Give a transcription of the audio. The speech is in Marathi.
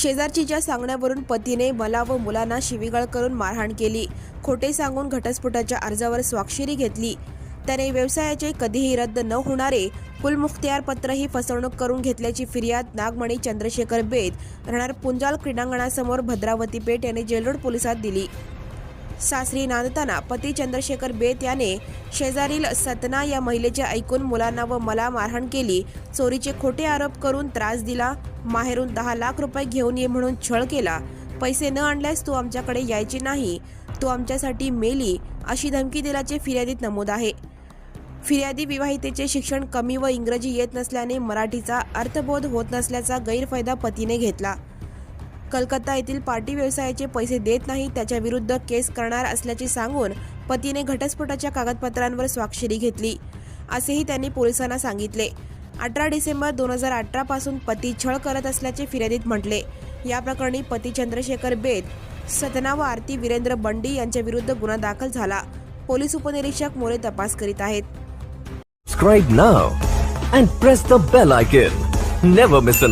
शेजारचीच्या सांगण्यावरून पतीने मला व मुलांना शिवीगाळ करून मारहाण केली खोटे सांगून घटस्फोटाच्या अर्जावर स्वाक्षरी घेतली. त्याने व्यवसायाचे कधीही रद्द न होणारे कुलमुख्तियार ही फसवणूक करून घेतल्याची फिर्याद नागमणी चंद्रशेखर बेद राहणार पुंजाल क्रीडांगणासमोर भद्रावती पेठ याने जेलरोड पोलिसात दिली. सासरी नांदताना पती चंद्रशेखर बेत याने शेजारील सतना या महिलेचे ऐकून मुलांना व मला मारहाण केली. चोरीचे खोटे आरोप करून त्रास दिला. माहेरून दहा लाख रुपये घेऊन ये म्हणून छळ केला. पैसे न आणल्यास तू आमच्याकडे यायची नाही. तू आमच्यासाठी मेली अशी धमकी दिल्याचे फिर्यादीत नमूद आहे. फिर्यादी विवाहितेचे शिक्षण कमी व इंग्रजी येत नसल्याने मराठीचा अर्थबोध होत नसल्याचा गैरफायदा पतीने घेतला. कलकत्ता येथील पार्टी व्यवसायाचे पैसे देत नाही त्याच्या विरुद्ध केस करणार असल्याचे सांगून पतीने घटस्फोटाच्या कागदपत्रांवर स्वाक्षरी घेतली. असेही त्यांनी पोलिसांना सांगितले. अठरा डिसेंबर दोन हजार अठरापासून पती छळ करत असल्याचे फिर्यादीत म्हटले. या प्रकरणी पती चंद्रशेखर बेद सतना व आरती वीरेंद्र बंडी यांच्या विरुद्ध गुन्हा दाखल झाला. पोलीस उपनिरीक्षक मोरे तपास करीत आहेत. Subscribe now and press the bell icon. Never miss an